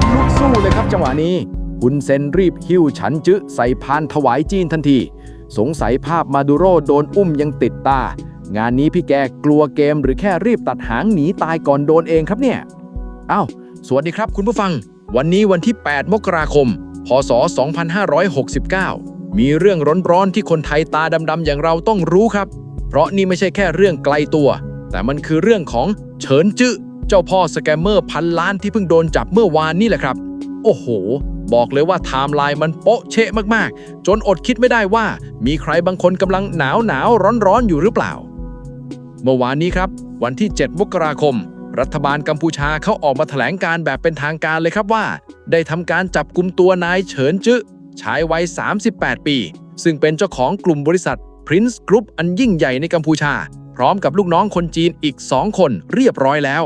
นลุกสู้เลยครับจังหวะนี้คุณเซนรีบหิ้วฉันจึใส่พานถวายจีนทันที สงสัยภาพมาดูโรโดนอุ้มยังติดตา งานนี้พี่แกกลัวเกมหรือแค่รีบตัดหางหนีตายก่อนโดนเองครับเนี่ยอ้าวสวัสดีครับคุณผู้ฟัง วันนี้วันที่ 8 มกราคม พศ 2569 มีเรื่องร้อนๆที่คนไทยตาดำๆอย่างเราต้องรู้ครับ เพราะนี่ไม่ใช่แค่เรื่องไกลตัว แต่มันคือเรื่องของเฉินจื้อ เจ้าพ่อสแกมเมอร์พันล้านที่เพิ่งโดนจับเมื่อวานนี่แหละครับ โอ้โห บอกเลยว่าไทม์ไลน์มันโป๊ะเชะมากๆ จนอดคิดไม่ได้ว่า มีใครบางคนกำลังหนาวหนาวร้อนร้อนอยู่หรือเปล่า เมื่อวานนี้ครับ วันที่ 7 มกราคม รัฐบาลกัมพูชาเขาออกมาแถลงการแบบเป็นทางการเลยครับว่า ได้ทำการจับกลุ่มตัวนายเฉินจื้อชายวัย 38 ปี ซึ่งเป็นเจ้าของกลุ่มบริษัท Prince Group อันยิ่งใหญ่ในกัมพูชา พร้อมกับลูกน้องคนจีนอีก 2 คนเรียบร้อยแล้ว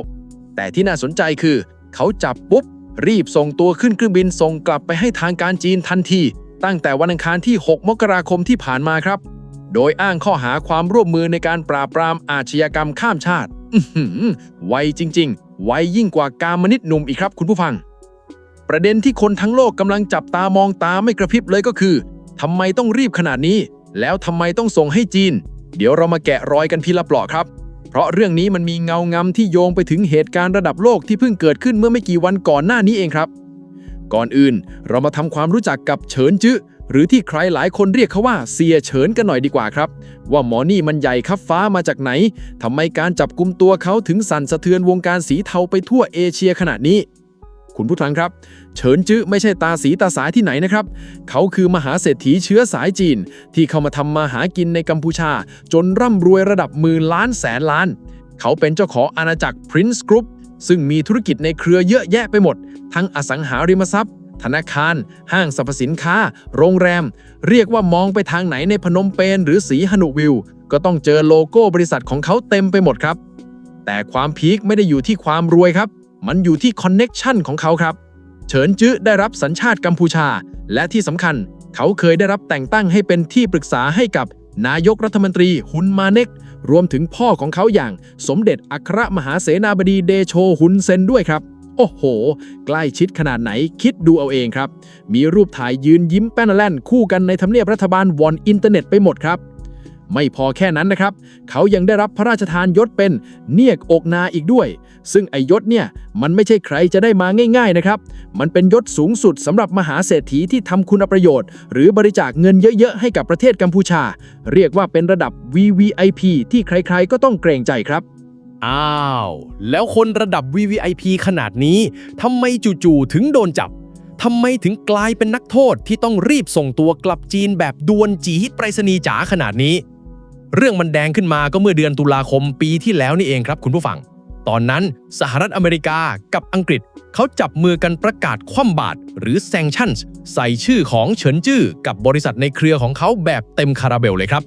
แต่ที่น่าสนใจคือ เขาจับปุ๊บ รีบส่งตัวขึ้นเครื่องบินส่งกลับไปให้ทางการจีนทันที ตั้งแต่วันอังคารที่ 6 มกราคมที่ผ่านมาครับ โดยอ้างข้อหาความร่วมมือในการปราบปรามอาชญากรรมข้ามชาติอไวจริง ๆ ไวยิ่งกว่าการมนิดหนุ่มอีกครับคุณผู้ฟัง ประเด็นที่คนทั้งโลกกำลังจับตามองตาไม่กระพริบเลยก็คือทำไมต้องรีบขนาดนี้ แล้วทำไมต้องส่งให้จีน เดี๋ยวเรามาแกะรอยกันพีละเปลาะครับ เพราะเรื่องนี้มันมีเงางำที่โยงไปถึงเหตุการณ์ระดับโลกที่เพิ่งเกิดขึ้นเมื่อไม่กี่วันก่อนหน้านี้เองครับ ก่อนอื่นเรามาทำความรู้จักกับเฉินจื้อหรือที่ใครหลายคนเรียกเขาว่าเสียเฉินกันหน่อยดีกว่าครับ ว่าหมอนี่มันใหญ่ครับฟ้ามาจากไหนทำไมการจับกลุ่มตัวเขาถึงสั่นสะเทือนวงการสีเทาไปทั่วเอเชียขนาดนี้ คุณผู้ฟังครับ เฉินจื้อไม่ใช่ตาสีตาสายที่ไหนนะครับ เขาคือมหาเศรษฐีเชื้อสายจีน ที่เข้ามาทำมาหากินในกัมพูชา จนร่ำรวยระดับหมื่นล้านแสนล้าน เขาเป็นเจ้าของอาณาจักร Prince Group ซึ่งมีธุรกิจในเครือเยอะแยะไปหมด ทั้งอสังหาริมทรัพย์ ธนาคาร ห้างสรรพสินค้า โรงแรม เรียกว่ามองไปทางไหนในพนมเปญหรือสีหนุวิว ก็ต้องเจอโลโก้บริษัทของเขาเต็มไปหมดครับ แต่ความพีคไม่ได้อยู่ที่ความรวยครับ มันอยู่ที่คอนเน็กชันของเขาครับ เฉินจื้อได้รับสัญชาติกัมพูชา และที่สำคัญ เขาเคยได้รับแต่งตั้งให้เป็นที่ปรึกษาให้กับนายกรัฐมนตรีฮุนมาเน็ก รวมถึงพ่อของเขาอย่างสมเด็จอัครมหาเสนาบดีเดโชฮุนเซนด้วยครับ โอ้โห ใกล้ชิดขนาดไหนคิดดูเอาเองครับ มีรูปถ่ายยืนยิ้มแป้นแล่นคู่กันในทำเนียบรัฐบาลวอนอินเทอร์เน็ตไปหมดครับ ไม่พอแค่นั้นนะครับ เขายังได้รับพระราชทานยศเป็นเนียกอกนาอีกด้วย ซึ่งไอยศเนี่ยมันไม่ใช่ใครจะได้มาง่าย ๆนะครับ มันเป็นยศสูงสุดสำหรับมหาเศรษฐีที่ทำคุณประโยชน์ หรือบริจาคเงินเยอะๆให้กับประเทศกัมพูชา เรียกว่าเป็นระดับ VVIP ที่ใครๆก็ต้องเกรงใจครับอ้าว แล้วคนระดับ VVIP ขนาดนี้ทำไมจู่ๆถึงโดนจับทำไมถึงกลายเป็นนักโทษที่ต้องรีบส่งตัวกลับจีนแบบดวนจีฮิตไปรษณีย์จ๋าขนาดนี้ เรื่องมันแดงขึ้นมาก็เมื่อเดือนตุลาคมปีที่แล้วนี่เองครับคุณผู้ฟัง ตอนนั้นสหรัฐอเมริกากับอังกฤษเขาจับมือกันประกาศคว่ำบาตรหรือ sanctions ใส่ชื่อของเฉินจื้อกับบริษัทในเครือของเขาแบบเต็มคาราเบลเลยครับ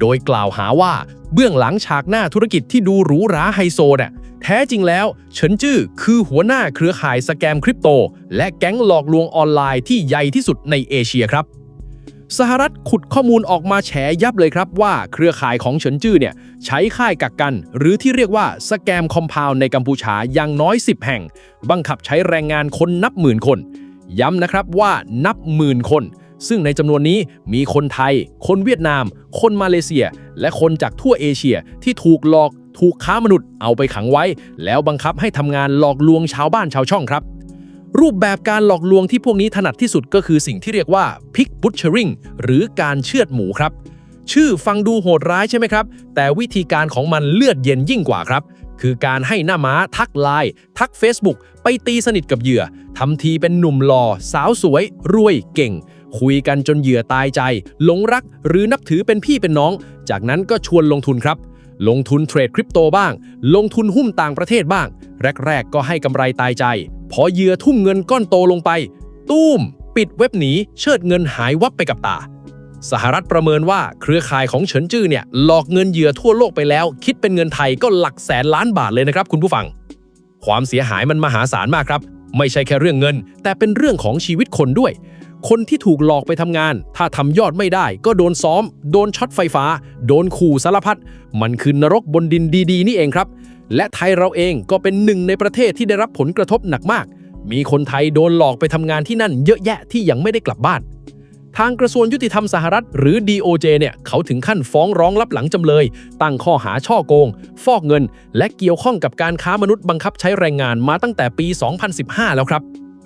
โดยกล่าวหาว่าเบื้องหลังฉากหน้าธุรกิจที่ดูหรูหราไฮโซเนี่ยแท้จริงแล้วเฉินจื้อคือหัวหน้าเครือข่ายสแกมคริปโต และแก๊งหลอกลวงออนไลน์ที่ใหญ่ที่สุดในเอเชียครับ สหรัฐขุดข้อมูลออกมาแฉยับเลยครับว่าเครือข่ายของเฉินจื้อเนี่ยใช้ค่ายกักกัน หรือที่เรียกว่าสแกมคอมเพลในกัมพูชาอย่างน้อย 10 แห่ง บังคับใช้แรงงานคนนับหมื่นคน ย้ำนะครับว่านับหมื่นคน ซึ่งในจำนวนนี้มีคนไทย คนเวียดนาม คนมาเลเซีย และคนจากทั่วเอเชียที่ถูกหลอก ถูกค้ามนุษย์เอาไปขังไว้ แล้วบังคับให้ทำงานหลอกลวงชาวบ้านชาวช่องครับ รูปแบบการหลอกลวงที่พวกนี้ถนัดที่สุดก็คือสิ่งที่เรียกว่า pig butchering หรือการเชือดหมูครับ ชื่อฟังดูโหดร้ายใช่ไหมครับ แต่วิธีการของมันเลือดเย็นยิ่งกว่าครับ คือการให้หน้าม้าทักไลน์ทัก Facebook ไปตีสนิทกับเหยื่อทำทีเป็นหนุ่มหล่อสาวสวย รวยเก่ง คุยกันจนเหยื่อตายใจหลงรัก หรือนับถือเป็นพี่เป็นน้อง จากนั้นก็ชวนลงทุนครับ ลงทุนเทรดคริปโตบ้าง ลงทุนหุ้นต่างประเทศบ้าง แรก ๆ ก็ให้กำไรตายใจ พอเหยื่อทุ่มเงินก้อนโตลงไป ตู้ม ปิดเว็บหนีเชิดเงินหายวับไปกับตา สหรัฐประเมินว่าเครือข่ายของเฉินจื้อเนี่ยหลอกเงินเหยื่อทั่วโลกไปแล้ว คิดเป็นเงินไทยก็หลักแสนล้านบาทเลยนะครับ คุณผู้ฟัง ความเสียหายมันมหาศาลมากครับ ไม่ใช่แค่เรื่องเงิน แต่เป็นเรื่องของชีวิตคนด้วย คนที่ถูกหลอกไปทำงาน ถ้าทำยอดไม่ได้ ก็โดนซ้อม โดนช็อตไฟฟ้า โดนขู่สารพัด มันคือนรกบนดินดีๆ นี่เองครับ และไทยเราเองก็เป็นหนึ่งในประเทศที่ได้รับผลกระทบหนักมาก มีคนไทยโดนหลอกไปทำงานที่นั่นเยอะแยะที่ยังไม่ได้กลับบ้าน ทางกระทรวงยุติธรรมสหรัฐ หรือ DOJ เนี่ยเขาถึงขั้นฟ้องร้องลับหลังจำเลย ตั้งข้อหาช่อโกง ฟอกเงิน และเกี่ยวข้องกับการค้ามนุษย์บังคับใช้แรงงานมาตั้งแต่ปี 2015 แล้วครับ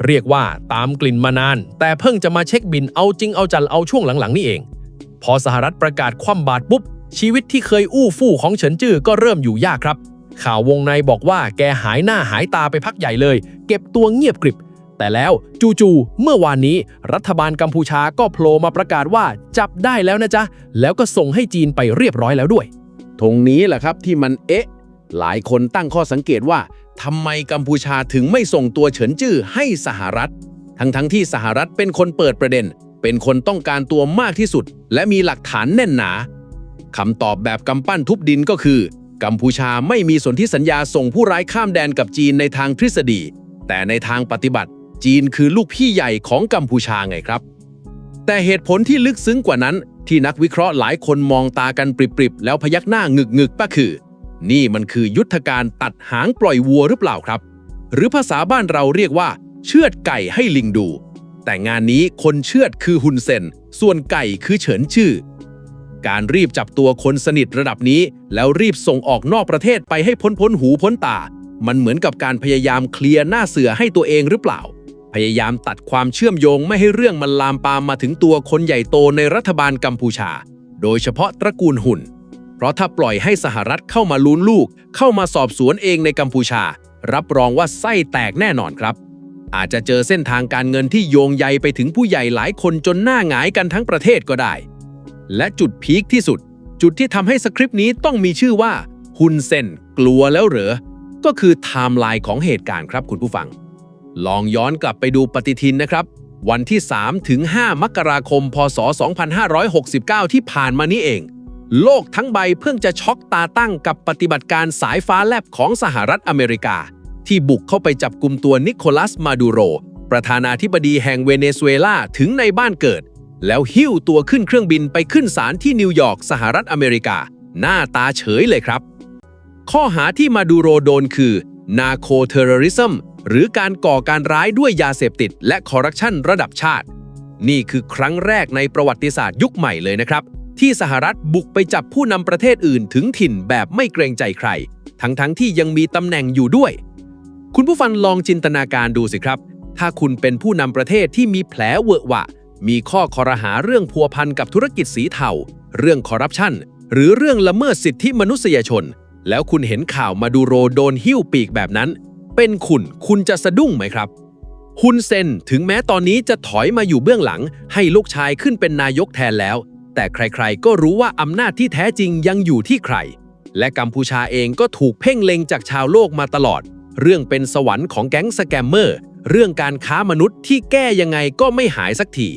เรียกว่าตามกลิ่นมานาน แต่เพิ่งจะมาเช็คบินเอาจริงเอาจังเอาช่วงหลังๆนี่เอง พอสหรัฐประกาศคว่ำบาตรปุ๊บ ชีวิตที่เคยอู้ฟู่ของเฉินจื้อก็เริ่มอยู่ยากครับ ข่าววงในบอกว่าแกหายหน้าหายตาไปพักใหญ่เลย เก็บตัวเงียบกริบ แต่แล้วจู่ๆเมื่อวานนี้ รัฐบาลกัมพูชาก็โผล่มาประกาศว่าจับได้แล้วนะจ๊ะแล้วก็ส่งให้จีนไปเรียบร้อยแล้วด้วยตรงนี้แหละครับที่มันเอ๊ะ หลายคนตั้งข้อสังเกตว่า ทำไมกัมพูชาถึงไม่ส่งตัวเฉินจื้อให้สหรัฐ ทั้งๆทที่สหรัฐเป็นคนเปิดประเด็น เป็นคนต้องการตัวมากที่สุด และมีหลักฐานแน่นหนาคำตอบแบบกำปั้นทุบดินก็คือ กัมพูชาไม่มีสนธิสัญญาส่งผู้ร้ายข้ามแดนกับจีนในทางทฤษฎี แต่ในทางปฏิบัติ จีนคือลูกพี่ใหญ่ของกัมพูชาไงครับ แต่เหตุผลที่ลึกซึ้งกว่านั้น ที่นักวิเคราะห์หลายคนมองตากันปริบๆแล้วพยักหน้างึกๆก็คือ นี่มันคือยุทธการตัดหางปล่อยวัวหรือเปล่าครับ หรือภาษาบ้านเราเรียกว่า เชือดไก่ให้ลิงดู แต่งานนี้คนเชือดคือฮุนเซน ส่วนไก่คือเฉินชื่อ การรีบจับตัวคนสนิทระดับนี้ แล้วรีบส่งออกนอกประเทศไปให้พ้นพ้นหูพ้นตา มันเหมือนกับการพยายามเคลียร์หน้าเสือให้ตัวเองหรือเปล่า พยายามตัดความเชื่อมโยงไม่ให้เรื่องมันลามปามมาถึงตัวคนใหญ่โตในรัฐบาลกัมพูชา โดยเฉพาะตระกูลหุ่น ราะถ้าปล่อยให้สหรัฐเข้ามาลุ้นลูก เข้ามาสอบสวนเองในกัมพูชา รับรองว่าไส้แตกแน่นอนครับ อาจจะเจอเส้นทางการเงินที่โยงใยไปถึงผู้ใหญ่หลายคนจนหน้าหงายกันทั้งประเทศก็ได้ และจุดพีคที่สุด จุดที่ทำให้สคริปต์นี้ต้องมีชื่อว่าฮุนเซนกลัวแล้วเหรอ ก็คือไทม์ไลน์ของเหตุการณ์ครับคุณผู้ฟัง ลองย้อนกลับไปดูปฏิทินนะครับ วันที่3ถึง5มกราคม พศ 2569 ที่ผ่านมานี้เอง โลกทั้งใบเพิ่งจะช็อกตาตั้งกับปฏิบัติการสายฟ้าแลบของสหรัฐอเมริกา ที่บุกเข้าไปจับกลุ่มตัวนิโคลัสมาดูโร ประธานาธิบดีแห่งเวเนซุเอลาถึงในบ้านเกิด แล้วหิ้วตัวขึ้นเครื่องบินไปขึ้นศาลที่นิวยอร์กสหรัฐอเมริกา หน้าตาเฉยเลยครับ ข้อหาที่มาดูโรโดนคือนาโคเทอร์ริซึมหรือการก่อการร้ายด้วยยาเสพติด และคอร์รัปชันระดับชาติ นี่คือครั้งแรกในประวัติศาสตร์ยุคใหม่เลยนะครับ ที่สหรัฐบุกไปจับผู้นำประเทศอื่นถึงถิ่นแบบไม่เกรงใจใคร ทั้งๆทที่ยังมีตำแหน่งอยู่ด้วย คุณผู้ฟังลองจินตนาการดูสิครับ ถ้าคุณเป็นผู้นำประเทศที่มีแผลเวอะหวะ มีข้อคอรหาเรื่องพัวพันกับธุรกิจสีเทา เรื่องคอร์รัปชัน หรือเรื่องละเมิดสิทธิมนุษยชน แล้วคุณเห็นข่าวมาดูโรโดนหิ้วปีกแบบนั้น เป็นคุณ คุณจะสะดุ้งไหมครับฮุนเซนถึงแม้ตอนนี้จะถอยมาอยู่เบื้องหลัง ให้ลูกชายขึ้นเป็นนายกแทนแล้ว แต่ใครๆ ก็รู้ว่าอำนาจที่แท้จริงยังอยู่ที่ใคร และกัมพูชาเองก็ถูกเพ่งเล็งจากชาวโลกมาตลอด เรื่องเป็นสวรรค์ของแก๊งสแกมเมอร์ เรื่องการค้ามนุษย์ที่แก้ยังไงก็ไม่หายสักที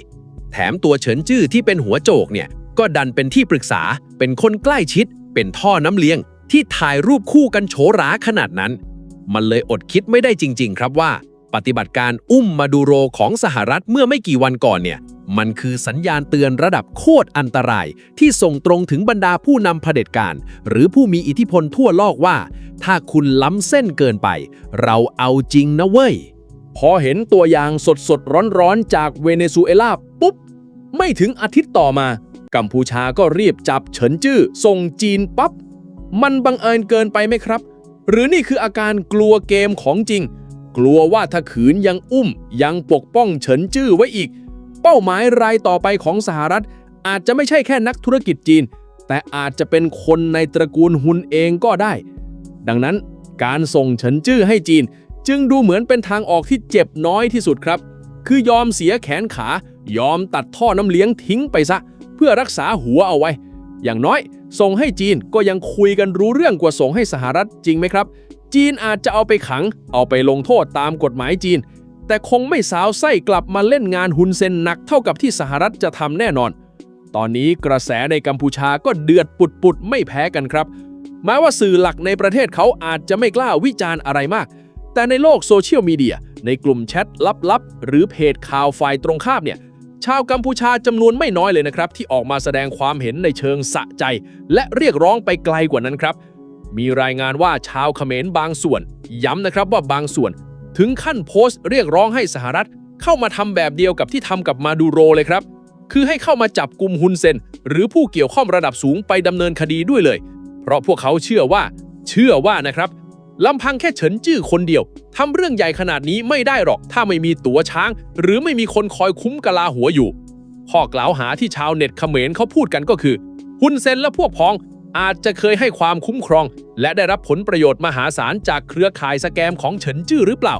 แถมตัวเฉินจื้อที่เป็นหัวโจกเนี่ย ก็ดันเป็นที่ปรึกษา เป็นคนใกล้ชิด เป็นท่อน้ำเลี้ยง ที่ถ่ายรูปคู่กันโฉราขนาดนั้น มันเลยอดคิดไม่ได้จริง ๆ ครับว่า ปฏิบัติการอุ้มมาดูโรของสหรัฐเมื่อไม่กี่วันก่อนเนี่ย มันคือสัญญาณเตือนระดับโคตรอันตราย ที่ส่งตรงถึงบรรดาผู้นำเผด็จการ หรือผู้มีอิทธิพลทั่วโลกว่า ถ้าคุณล้ำเส้นเกินไป เราเอาจริงนะเว้ย พอเห็นตัวอย่างสดสดร้อนร้อนๆ จากเวเนซุเอลาปุ๊บ ไม่ถึงอาทิตย์ต่อมา กัมพูชาก็รีบจับเฉินจื้อส่งจีนปับ๊บมันบังเอิญเกินไปไหมครับ หรือนี่คืออาการกลัวเกมของจริง กลัวว่าถ้าขืนยังอุ้มยังปกป้องเฉินจื้อไว้อีก เป้าหมายรายต่อไปของสหรัฐ อาจจะไม่ใช่แค่นักธุรกิจจีน แต่อาจจะเป็นคนในตระกูลฮุนเองก็ได้ ดังนั้นการส่งเฉินจื้อให้จีน จึงดูเหมือนเป็นทางออกที่เจ็บน้อยที่สุดครับ คือยอมเสียแขนขายอมตัดท่อน้ำเลี้ยงทิ้งไปซะ เพื่อรักษาหัวเอาไว้ อย่างน้อย ส่งให้จีนก็ยังคุยกันรู้เรื่องกว่าส่งให้สหรัฐจริงไหมครับ จีนอาจจะเอาไปขัง เอาไปลงโทษตามกฎหมายจีน แต่คงไม่สาวไส้กลับมาเล่นงานฮุนเซนหนักเท่ากับที่สหรัฐจะทำแน่นอน ตอนนี้กระแสในกัมพูชาก็เดือดปุดๆไม่แพ้กันครับ แม้ว่าสื่อหลักในประเทศเขาอาจจะไม่กล้าวิจารณ์อะไรมาก แต่ในโลกโซเชียลมีเดียในกลุ่มแชทลับๆ หรือเพจข่าวฝ่ายตรงข้ามเนี่ยชาวกัมพูชาจำนวนไม่น้อยเลยนะครับ ที่ออกมาแสดงความเห็นในเชิงสะใจ และเรียกร้องไปไกลกว่านั้นครับ มีรายงานว่าชาวเขมรบางส่วน ย้ำนะครับว่าบางส่วน ถึงขั้นโพสต์เรียกร้องให้สหรัฐ เข้ามาทำแบบเดียวกับที่ทำกับมาดูโรเลยครับ คือให้เข้ามาจับกลุ่มฮุนเซน หรือผู้เกี่ยวข้องระดับสูงไปดำเนินคดีด้วยเลย เพราะพวกเขาเชื่อว่า เชื่อว่านะครับลำพังแค่เฉินจื้อคนเดียวทำเรื่องใหญ่ขนาดนี้ไม่ได้หรอก ถ้าไม่มีตั๋วช้าง หรือไม่มีคนคอยคุ้มกะลาหัวอยู่ข้อกล่าวหาที่ชาวเน็ตเขมรเขาพูดกันก็คือฮุนเซนและพวกพ้อง อาจจะเคยให้ความคุ้มครอง และได้รับผลประโยชน์มหาศาลจากเครือข่ายสแกมของเฉินจื้อหรือเปล่า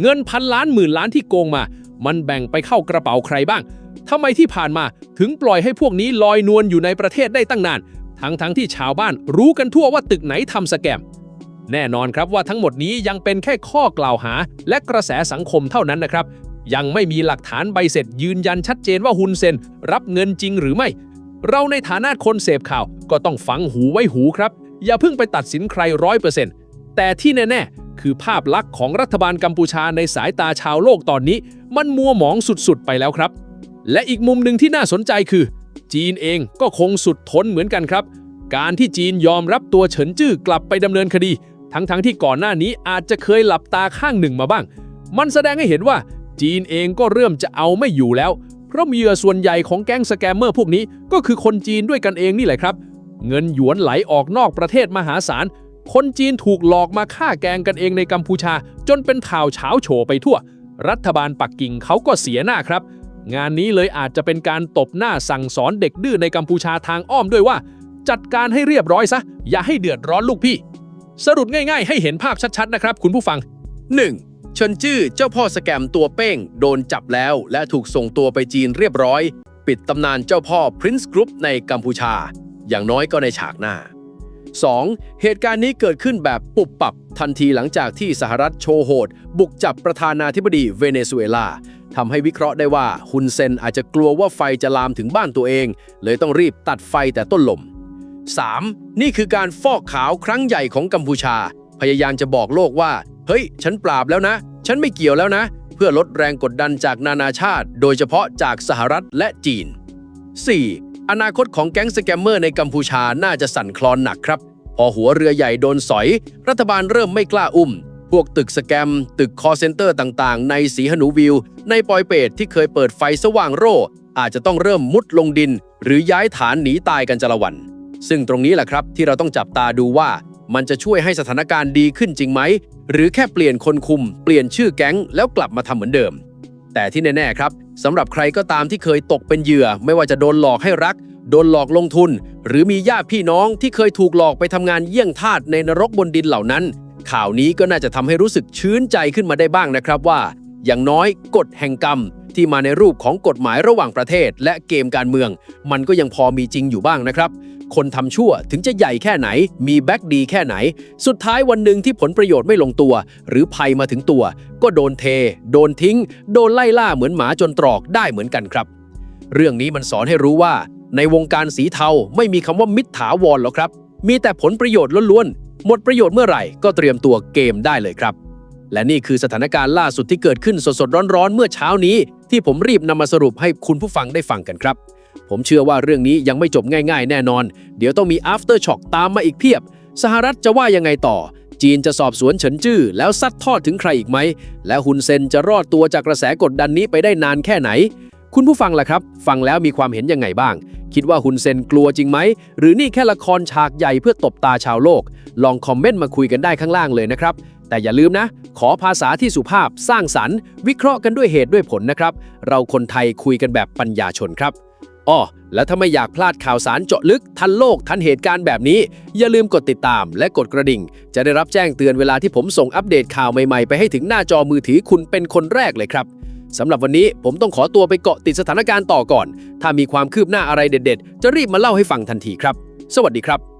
เงินพันล้านหมื่นล้านที่โกงมา มันแบ่งไปเข้ากระเป๋าใครบ้างทำไมที่ผ่านมาถึงปล่อยให้พวกนี้ลอยนวลอยู่ในประเทศได้ตั้งนาน ทั้งๆทที่ชาวบ้านรู้กันทั่วว่าตึกไหนทำสแกม แน่นอนครับว่าทั้งหมดนี้ยังเป็นแค่ข้อกล่าวหา และกระแสสังคมเท่านั้นนะครับ ยังไม่มีหลักฐานใบเสร็จยืนยันชัดเจนว่าฮุนเซนรับเงินจริงหรือไม่ เราในฐานะคนเสพข่าวก็ต้องฟังหูไว้หูครับ อย่าเพิ่งไปตัดสินใครร้อยเปอร์เซ็นต์แต่ที่แน่ ๆ คือภาพลักษณ์ของรัฐบาลกัมพูชาในสายตาชาวโลกตอนนี้ มันมัวหมองสุดๆ ไปแล้วครับ และอีกมุมหนึ่งที่น่าสนใจคือ จีนเองก็คงสุดทนเหมือนกันครับ การที่จีนยอมรับตัวเฉินจื้อกลับไปดำเนินคดี ทั้งๆทที่ก่อนหน้านี้อาจจะเคยหลับตาข้างหนึ่งมาบ้าง มันแสดงให้เห็นว่าจีนเองก็เริ่มจะเอาไม่อยู่แล้ว ราะเหยื่อส่วนใหญ่ของแก๊งสแกมเมอร์พวกนี้ก็คือคนจีนด้วยกันเองนี่แหละครับ เงินหยวนไหลออกนอกประเทศมหาศาล คนจีนถูกหลอกมาฆ่าแกงกันเองในกัมพูชา จนเป็นข่าวเช้าโฉไปทั่ว รัฐบาลปักกิ่งเขาก็เสียหน้าครับ งานนี้เลยอาจจะเป็นการตบหน้าสั่งสอนเด็กดื้อในกัมพูชาทางอ้อมด้วยว่า จัดการให้เรียบร้อยซะ อย่าให้เดือดร้อนลูกพี่ สรุปง่าย ๆ ให้เห็นภาพชัดๆนะครับ คุณผู้ฟัง 1. เฉินจื้อเจ้าพ่อสแกมตัวเป้ง โดนจับแล้ว และถูกส่งตัวไปจีนเรียบร้อย ปิดตำนานเจ้าพ่อ Prince Group ในกัมพูชา อย่างน้อยก็ในฉากหน้า 2. เหตุการณ์นี้เกิดขึ้นแบบปุบปับทันทีหลังจากที่สหรัฐโชว์โหด บุกจับประธานาธิบดีเวเนซุเอลาทำให้วิเคราะห์ได้ว่าฮุนเซนอาจจะกลัวว่าไฟจะลามถึงบ้านตัวเอง เลยต้องรีบตัดไฟแต่ต้นลม 3. นี่คือการฟอกขาวครั้งใหญ่ของกัมพูชา พยายามจะบอกโลกว่า เฮ้ย ฉันปราบแล้วนะ ฉันไม่เกี่ยวแล้วนะ เพื่อลดแรงกดดันจากนานาชาติ โดยเฉพาะจากสหรัฐและจีน 4. อนาคตของแก๊งสแกมเมอร์ในกัมพูชาน่าจะสั่นคลอนหนักครับ พอหัวเรือใหญ่โดนสอย รัฐบาลเริ่มไม่กล้าอุ้ม พวกตึกสแกม ตึกคอเซ็นเตอร์ต่างๆ ในสีหนูวิว ในปอยเปตที่เคยเปิดไฟสว่างโร่ อาจจะต้องเริ่มมุดลงดิน หรือย้ายฐานหนีตายกันจละวัน ซึ่งตรงนี้แหละครับที่เราต้องจับตาดูว่ามันจะช่วยให้สถานการณ์ดีขึ้นจริงไหม หรือแค่เปลี่ยนคนคุม เปลี่ยนชื่อแก๊ง แล้วกลับมาทำเหมือนเดิม แต่ที่แน่ๆครับสำหรับใครก็ตามที่เคยตกเป็นเหยื่อ ไม่ว่าจะโดนหลอกให้รัก โดนหลอกลงทุน หรือมีญาติพี่น้องที่เคยถูกหลอกไปทำงานเยี่ยงทาสในนรกบนดินเหล่านั้น ข่าวนี้ก็น่าจะทำให้รู้สึกชื้นใจขึ้นมาได้บ้างนะครับว่า อย่างน้อยกฎแห่งกรรมที่มาในรูปของกฎหมายระหว่างประเทศ และเกมการเมือง มันก็ยังพอมีจริงอยู่บ้างนะครับ คนทำชั่วถึงจะใหญ่แค่ไหน มีแบ็กดีแค่ไหน สุดท้ายวันหนึ่งที่ผลประโยชน์ไม่ลงตัว หรือภัยมาถึงตัว ก็โดนเท โดนทิ้ง โดนไล่ล่าเหมือนหมาจนตรอกได้เหมือนกันครับ เรื่องนี้มันสอนให้รู้ว่า ในวงการสีเทาไม่มีคำว่ามิตรถาวรหรอกครับ มีแต่ผลประโยชน์ล้วนๆหมดประโยชน์เมื่อไหร่ก็เตรียมตัวเกมได้เลยครับและนี่คือสถานการณ์ล่าสุดที่เกิดขึ้นสดๆร้อนๆ เมื่อเช้านี้ ที่ผมรีบนำมาสรุปให้คุณผู้ฟังได้ฟังกันครับ ผมเชื่อว่าเรื่องนี้ยังไม่จบง่ายๆ แน่นอน เดี๋ยวต้องมี after shock ตามมาอีกเพียบ สหรัฐจะว่ายังไงต่อ จีนจะสอบสวนเฉินจื้อแล้วซัดทอดถึงใครอีกไหม และฮุนเซนจะรอดตัวจากกระแสกดดันนี้ไปได้นานแค่ไหน คุณผู้ฟังล่ะครับ ฟังแล้วมีความเห็นยังไงบ้าง คิดว่าฮุนเซนกลัวจริงไหม หรือนี่แค่ละครฉากใหญ่เพื่อตบตาชาวโลก ลองคอมเมนต์มาคุยกันได้ข้างล่างเลยนะครับแต่อย่าลืมนะ ขอภาษาที่สุภาพสร้างสรรค์ วิเคราะห์กันด้วยเหตุด้วยผลนะครับ เราคนไทยคุยกันแบบปัญญาชนครับ อ้อแล้วถ้าไม่อยากพลาดข่าวสารเจาะลึก ทันโลกทันเหตุการณ์แบบนี้ อย่าลืมกดติดตามและกดกระดิ่ง จะได้รับแจ้งเตือนเวลาที่ผมส่งอัปเดตข่าวใหม่ๆ ไปให้ถึงหน้าจอมือถือคุณเป็นคนแรกเลยครับสำหรับวันนี้ผมต้องขอตัวไปเกาะติดสถานการณ์ต่อก่อน ถ้ามีความคืบหน้าอะไรเด็ด ๆ จะรีบมาเล่าให้ฟังทันทีครับ สวัสดีครับ